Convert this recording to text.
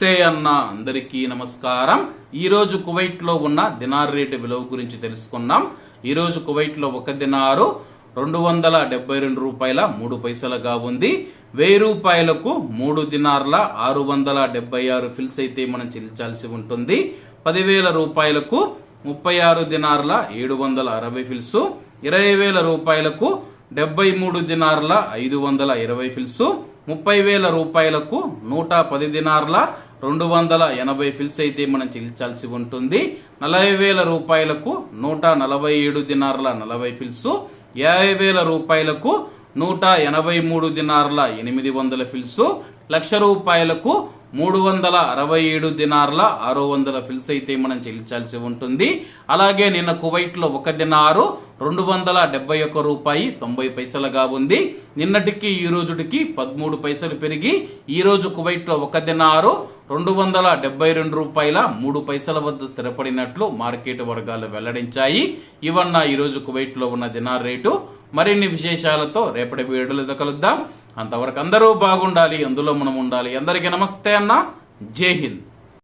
నమస్తే అన్న అందరికీ నమస్కారం. ఈరోజు కువైట్లో కువైట్లో ఉన్న దినార్ రేటు విలువ గురించి తెలుసుకున్నాం ఈరోజు కువైట్లో కువైట్లో ఒక దినారు రెండు వందల డెబ్బై రెండు రూపాయల మూడు పైసలుగా ఉంది. వెయ్యి రూపాయలకు మూడు దినార్ల ఆరు వందల డెబ్బై ఆరు ఫిల్స్ అయితే మనం చెల్లించాల్సి ఉంటుంది. పదివేల రూపాయలకు ముప్పై ఆరు దినార్ల ఏడు వందల అరవై ఫిల్స్ ఇరవై వేల రూపాయలకు డెబ్బై మూడు దినార్ల ఐదు వందల ఇరవై ఫిల్స్ ముప్పై వేల రూపాయలకు నూట పది దినార్ల రెండు వందల ఎనభై ఫిల్స్ అయితే మనం చెల్లించాల్సి ఉంటుంది. నలభై వేల రూపాయలకు నూట నలభై ఏడు దినార్ల నలభై ఫిల్స్. యాభై వేల రూపాయలకు నూట ఎనభై మూడు దినార్ల ఎనిమిది వందల ఫిల్స్. లక్ష రూపాయలకు మూడు వందల అరవై ఏడు దినార్ల ఆరు వందల ఫిల్స్ అయితే మనం చెల్లించాల్సి ఉంటుంది. అలాగే నిన్న కువైట్లో ఒక దినారు రెండు వందల డెబ్బై ఒక్క రూపాయి తొంభై పైసలుగా ఉంది. నిన్నటికి ఈ రోజుటికి పదమూడు పైసలు పెరిగి ఈ రోజు కువైట్లో ఒక దినారు రెండు వందల డెబ్బై రెండు రూపాయల మూడు పైసల వద్ద స్థిరపడినట్లు మార్కెట్ వర్గాలు వెల్లడించాయి. ఇవన్న ఈ రోజు కువైట్లో ఉన్న దినార్ రేటు. మరిన్ని విశేషాలతో రేపటి వీడియోలో కలుద్దాం. అంతవరకు అందరూ బాగుండాలి అందులో మనం ఉండాలి. అందరికీ నమస్తే అన్న. జై హింద్.